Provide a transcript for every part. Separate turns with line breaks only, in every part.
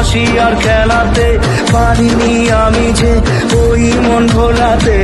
হাসি আর খেলাতে পারিনি আমি যে ওই মন ভোলাতে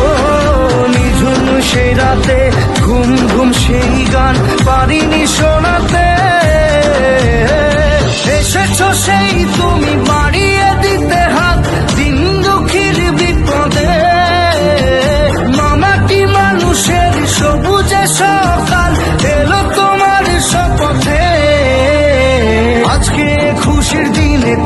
ও নিঝুম সেই রাতে, ঘুম ঘুম সেই গান পারিনি শোনাতে। এসেছ সেই তুমি বাড়িয়ে দিতে হাত, দিন দুঃখীর বিপদে। মামাটি মানুষের সবুজে সব 不是